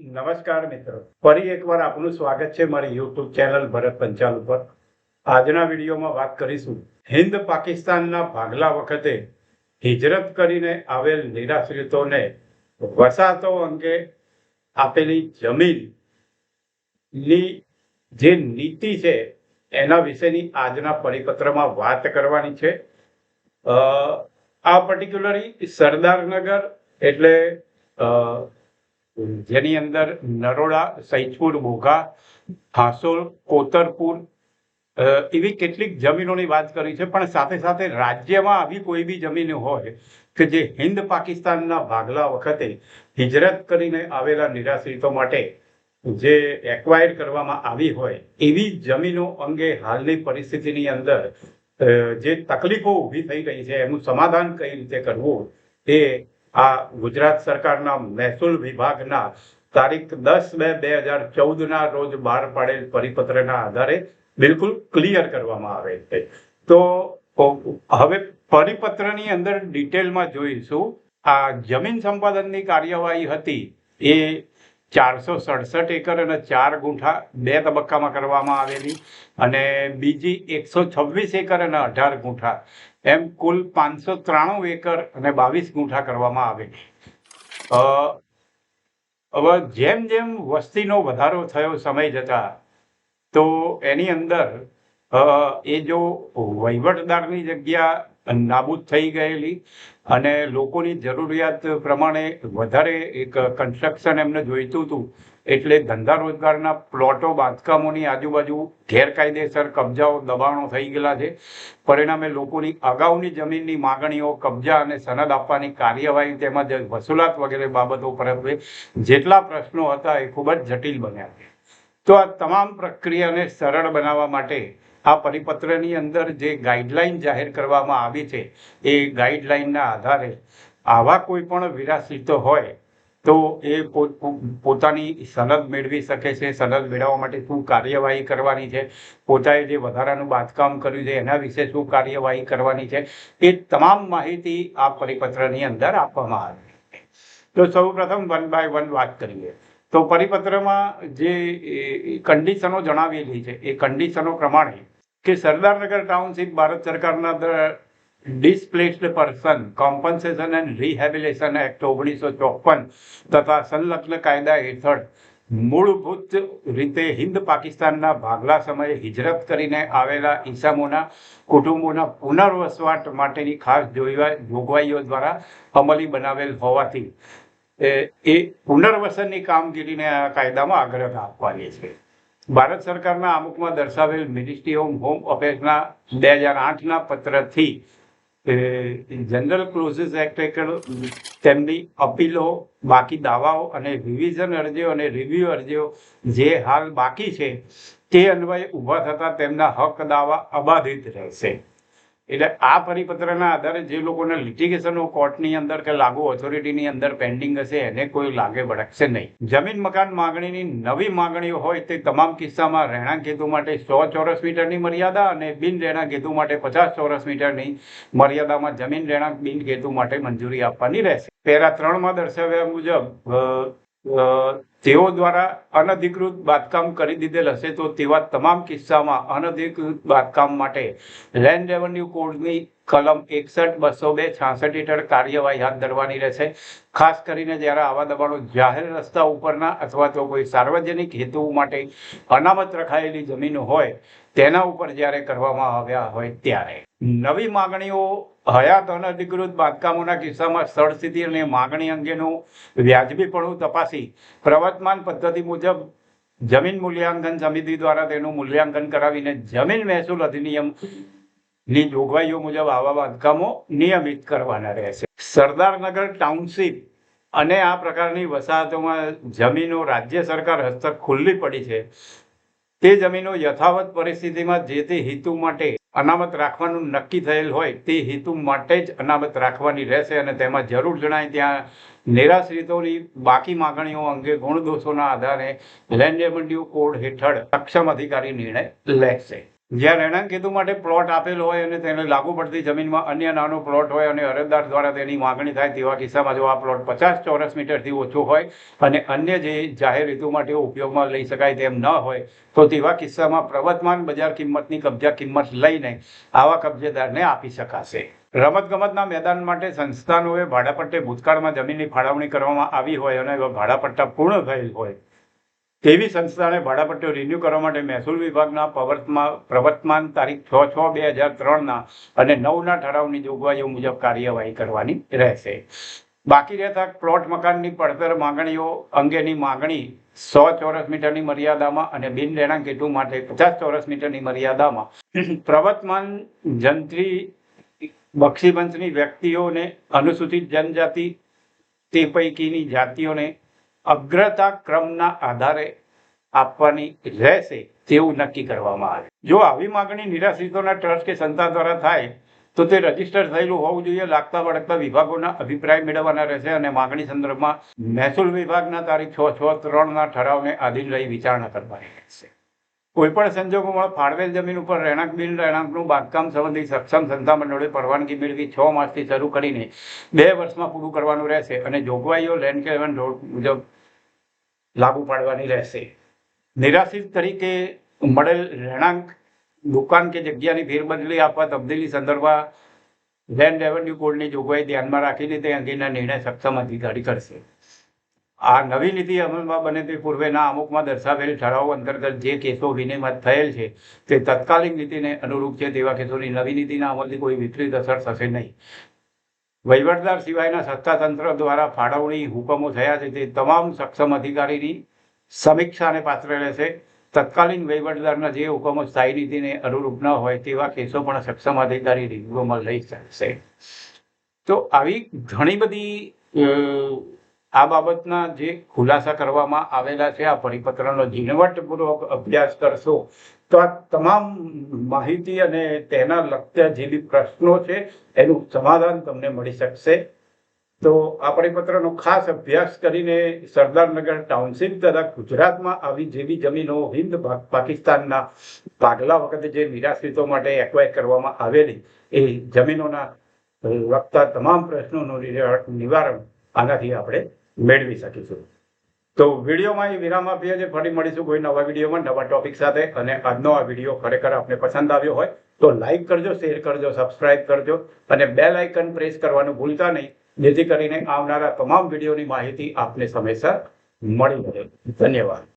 નમસ્કાર મિત્રો. ફરી એકવાર આપનું સ્વાગત છે મારી યુટ્યુબ ચેનલ ભરત પંચાલ ઉપર. આજના વિડીયોમાં વાત કરીશું હિન્દ પાકિસ્તાનના ભાગલા વખતે હિજરત કરીને આવેલ નિરાશ્રિતોને વસાતો અંગે આપેલી જમીનની જે નીતિ છે એના વિશેની આજના પરિપત્રમાં વાત કરવાની છે. આ પર્ટિક્યુલરલી સરદારનગર એટલે જેની અંદર નરોડા સૈદપુર મોઘા, હાસોલ, કોતરપુર એવી કેટલીક જમીનોની વાત કરી છે. પણ સાથે સાથે રાજ્યમાં આવી કોઈ બી જમીન હોય કે જે હિન્દ પાકિસ્તાનના ભાગલા વખતે હિજરત કરીને આવેલા નિરાશ્રિતો માટે જે એક્વાયર કરવામાં આવી હોય, એવી જમીનો અંગે હાલની પરિસ્થિતિની અંદર જે તકલીફો ઊભી થઈ રહી છે, એનું સમાધાન કઈ રીતે કરવું, એ આ ગુજરાત સરકારના મહેસૂલ વિભાગના તારીખ દસ બે બે હજાર ચૌદના રોજ બહાર પાડેલ પરિપત્રના આધારે બિલકુલ ક્લિયર કરવામાં આવે છે. તો, હવે પરિપત્રની અંદર ડિટેલમાં જોઈશું. આ જમીન સંપાદનની કાર્યવાહી હતી. એ ચારસો સડસઠ એકર અને ચાર ગુંઠા બે તબક્કામાં કરવામાં આવેલી અને બીજી એકસો છવ્વીસ એકર અને અઢાર ગુંઠા. એમ કુલ પાંચસો ત્રાણું એકર અને બાવીસ ગુંઠા કરવામાં આવે અ, હવે જેમ જેમ વસ્તીનો વધારો થયો સમય જતા તો એની અંદર એ જો વહીવટદારની જગ્યા નાબૂદ થઈ ગયેલી અને લોકોની જરૂરિયાત પ્રમાણે વધારે એક કન્સ્ટ્રક્શન એમને જોઈતું હતું, એટલે ધંધા રોજગારના પ્લોટો, બાંધકામોની આજુબાજુ ગેરકાયદેસર કબજાઓ, દબાણો થઈ ગયેલા છે. પરિણામે લોકોની અગાઉની જમીનની માગણીઓ, કબજા અને સનદ આપવાની કાર્યવાહી તેમજ વસૂલાત વગેરે બાબતો પર જેટલા પ્રશ્નો હતા એ ખૂબ જ જટિલ બન્યા છે. તો આ તમામ પ્રક્રિયાને સરળ બનાવવા માટે આ પરિપત્રની અંદર જે ગાઈડલાઈન જાહેર કરવામાં આવી છે, એ ગાઈડલાઈનના આધારે આવા કોઈ પણ વિરાસિતો હોય, તો એ પોતાની સનદ મેળવી શકે છે, સનદ મેળવવા માટે શું કાર્યવાહી કરવાની છે, પોતાએ જે વધારાનું બાંધકામ કર્યું છે, એના વિશે શું કાર્યવાહી કરવાની છે, એ તમામ માહિતી આ પરિપત્રની અંદર આપવામાં આવી તો સૌ પ્રથમ વન બાય વન વાત કરીએ. તો પરિપત્રમાં જે કન્ડિશનો જણાવેલી છે, એ કન્ડિશનો પ્રમાણે કે સરદારનગર ટાઉનશીપ ભારત સરકારના displaced person compensation and rehabilitation act ઓગણીસો ચોપન તથા સંલગ્ન કાયદા હેઠળ મૂળભૂત રીતે હિન્દ પાકિસ્તાનના ભાગલા સમયે હિજરત કરીને આવેલા ઈસામોના કુટુંબોના પુનર્વસવાટ માટેની ખાસ જોગવાઈઓ દ્વારા અમલી બનાવેલ હોવાથી, એ પુનર્વસનની કામગીરીને આ કાયદામાં અગ્રતા આપવાની છે. ભારત સરકારના અમુકમાં દર્શાવેલ મિનિસ્ટ્રી ઓફ હોમ અફેર્સના બે હજાર આઠના પત્રથી જનરલ ક્લોઝિસ એક્ટ હેઠળ તેમની અપીલો, બાકી દાવાઓ અને રિવિઝન અરજીઓ અને રિવ્યુ અરજીઓ જે હાલ બાકી છે, તે અન્વયે ઊભા થતા તેમના હક દાવા અબાધિત રહેશે. એટલે આ પરિપત્રના આધારે જે લોકોને લિટિગેશન કોર્ટની અંદર કે લાગુ ઓથોરિટીની અંદર પેન્ડિંગ હશે, એને કોઈ લાગે ભડકશે નહીં. જમીન મકાન માંગણીની નવી માગણીઓ હોય તે તમામ કિસ્સામાં રહેણાંક હેતુ માટે સો ચોરસ મીટરની મર્યાદા અને બિન રહેણાંક હેતુ માટે પચાસ ચોરસ મીટરની મર્યાદામાં જમીન રહેણાંક બિન હેતુ માટે મંજૂરી આપવાની રહેશે. પેરા ત્રણમાં દર્શાવ્યા મુજબ તેઓ દ્વારા અનધિકૃત બાંધકામ કરી દીધેલ હશે તો તેવા તમામ કિસ્સામાં અનધિકૃત બાંધકામ માટે લેન્ડ રેવન્યુ કોડની કલમ એકસઠ, બસો બે, છાસઠ હેઠળ કાર્યવાહી હાથ ધરવાની રહેશે. ખાસ કરીને જ્યારે આવા દબાણો જાહેર રસ્તા ઉપરના અથવા તો કોઈ સાર્વજનિક હેતુ માટે અનામત રખાયેલી જમીનો હોય, તેના ઉપર જ્યારે કરવામાં આવ્યા હોય ત્યારે. નવી માગણીઓ, હયાત અનધિકૃત બાંધકામોના કિસ્સામાં સ્થળ સ્થિતિ અને માગણી અંગેનું વ્યાજબીપણું તપાસી પ્રવર્તમાન પદ્ધતિ મુજબ જમીન મૂલ્યાંકન સમિતિ દ્વારા તેનું મૂલ્યાંકન કરાવીને જમીન મહેસૂલ અધિનિયમની જોગવાઈઓ મુજબ આવા બાંધકામો નિયમિત કરવાના રહેશે. સરદારનગર ટાઉનશીપ અને આ પ્રકારની વસાહતોમાં જમીનો રાજ્ય સરકાર હસ્તક ખુલ્લી પડી છે. તે જમીનો યથાવત પરિસ્થિતિમાં જે તે હેતુ માટે અનામત રાખવાનું નક્કી થયેલ હોય તે હેતુ માટે જ અનામત રાખવાની રહેશે અને તેમાં જરૂર જણાય ત્યાં નિરાશ્રિતોની બાકી માગણીઓ અંગે ગુણદોષોના આધારે લેન્ડ રેવન્યુ કોડ હેઠળ સક્ષમ અધિકારી નિર્ણય લેશે. જ્યાં રહેણાંક હેતુ માટે પ્લોટ આપેલો હોય અને તેને લાગુ પડતી જમીનમાં અન્ય નાનો પ્લોટ હોય અને અરજદાર દ્વારા તેની માંગણી થાય તેવા કિસ્સામાં જો આ પ્લોટ પચાસ ચોરસ મીટરથી ઓછો હોય અને અન્ય જે જાહેર હેતુ માટે ઉપયોગમાં લઈ શકાય તેમ ન હોય, તો તેવા કિસ્સામાં પ્રવર્તમાન બજાર કિંમતની કબજા કિંમત લઈને આવા કબજેદારને આપી શકાશે. રમતગમતના મેદાન માટે સંસ્થાનોએ ભાડાપટ્ટે ભૂતકાળમાં જમીનની ફાળવણી કરવામાં આવી હોય અને ભાડાપટ્ટા પૂર્ણ થયેલ હોય તેવી સંસ્થાને ભાડાપટ્ટો રિન્યૂ કરવા માટે મહેસૂલ વિભાગના પ્રવર્તમાન પ્રવર્તમાન તારીખ છ છ બે હજાર ત્રણના અને નવના ઠરાવની જોગવાઈઓ મુજબ કાર્યવાહી કરવાની રહેશે. બાકી રહેતા પ્લોટ મકાનની પડતર માંગણીઓ અંગેની માંગણી સો ચોરસ મીટરની મર્યાદામાં અને બિન રહેણાંક હેતુ માટે પચાસ ચોરસ મીટરની મર્યાદામાં. પ્રવર્તમાન જંત્રી બક્ષીવંશની વ્યક્તિઓને અનુસૂચિત જનજાતિ તે પૈકીની જાતિઓને અગ્રતા ક્રમના આધારે આપવાની રહેશે તેવું નક્કી કરવામાં આવે. જો આવી માંગણી નિરાશ્રિતોના ટ્રસ્ટ કે સંસ્થા દ્વારા થાય, તો તે રજિસ્ટર થયેલું હોવું જોઈએ, લાગતા વળગતા વિભાગોના અભિપ્રાય મેળવવાના રહેશે અને માંગણી સંદર્ભમાં મહેસૂલ વિભાગના તારીખ છ છ ત્રણના ઠરાવને આધીન રહી વિચારણા કરવાની રહેશે. કોઈપણ સંજોગોમાં ફાળવેલ જમીન ઉપર રહેણાંક બિન રહેણાંકનું બાંધકામ સંબંધી સક્ષમ સંસ્થા મંડળે પરવાનગી મેળવી છ માસથી શરૂ કરીને બે વર્ષમાં પૂરું કરવાનું રહેશે અને જોગવાઈઓ, લેન્ડ કેવન રોડ મુજબ લાગુ પાડવાની રહેશે. નિરાશ્રિત તરીકે મળેલ રહેણાંક, દુકાન કે જગ્યાની ફેરબદલી આપવા તબદીલી સંદર્ભમાં લેન્ડ રેવન્યુ કોડની જોગવાઈ ધ્યાનમાં રાખીને તે અંગેના નિર્ણય સક્ષમ અધિકારી કરશે. આ નવી નીતિ અમલમાં બને તે પૂર્વેના અમુકમાં દર્શાવેલ ઠરાવ અંતર્ગત જે કેસો વિનિમત થયેલ છે, તે તત્કાલીન નીતિને અનુરૂપ છે તેવા કેસોની નવી નીતિના અમલથી કોઈ વિપરીત અસર થશે નહીં. વહીવટદાર સિવાયના સત્તાતંત્ર દ્વારા ફાળવણી હુકમો થયા છે તે તમામ સક્ષમ અધિકારીની સમીક્ષાને પાત્ર રહેશે. તત્કાલીન વહીવટદારના જે હુકમો સ્થાયી નીતિને અનુરૂપ ન હોય તેવા કેસો પણ સક્ષમ અધિકારી રિવ્યુમાં લઈ શકશે તો આવી ઘણી બધી આ બાબતના જે ખુલાસા કરવામાં આવેલા છે, આ પરિપત્રનો ઝીણવટપૂર્વક અભ્યાસ કરશો, તો આ તમામ માહિતી અને તેના લગતા જે પ્રશ્નો છે, એનું સમાધાન તમને મળી શકશે. તો આ પરિપત્રનો ખાસ અભ્યાસ કરીને સરદારનગર ટાઉનશીપ તથા ગુજરાતમાં આવી જેવી જમીનો હિન્દ પાકિસ્તાનના ભાગલા વખતે જે નિરાશ્રિતો માટે એક્વાયર કરવામાં આવેલી, એ જમીનોના લગતા તમામ પ્રશ્નોનું નિવારણ આનાથી આપણે મેળવી શકીશું. તો વિડીયોમાં એ વિરામ આપીએ છીએ. ફરી મળીશું કોઈ નવા વિડીયોમાં, નવા ટોપિક સાથે. અને આજનો આ વીડિયો ખરેખર આપને પસંદ આવ્યો હોય, તો લાઈક કરજો શેર કરજો સબસ્ક્રાઇબ કરજો. અને બેલ આઇકન પ્રેસ કરવાનું ભૂલતા નહીં. જેથી કરીને આવનારા તમામ વિડીયોની માહિતી આપને સમયસર મળી રહે. ધન્યવાદ.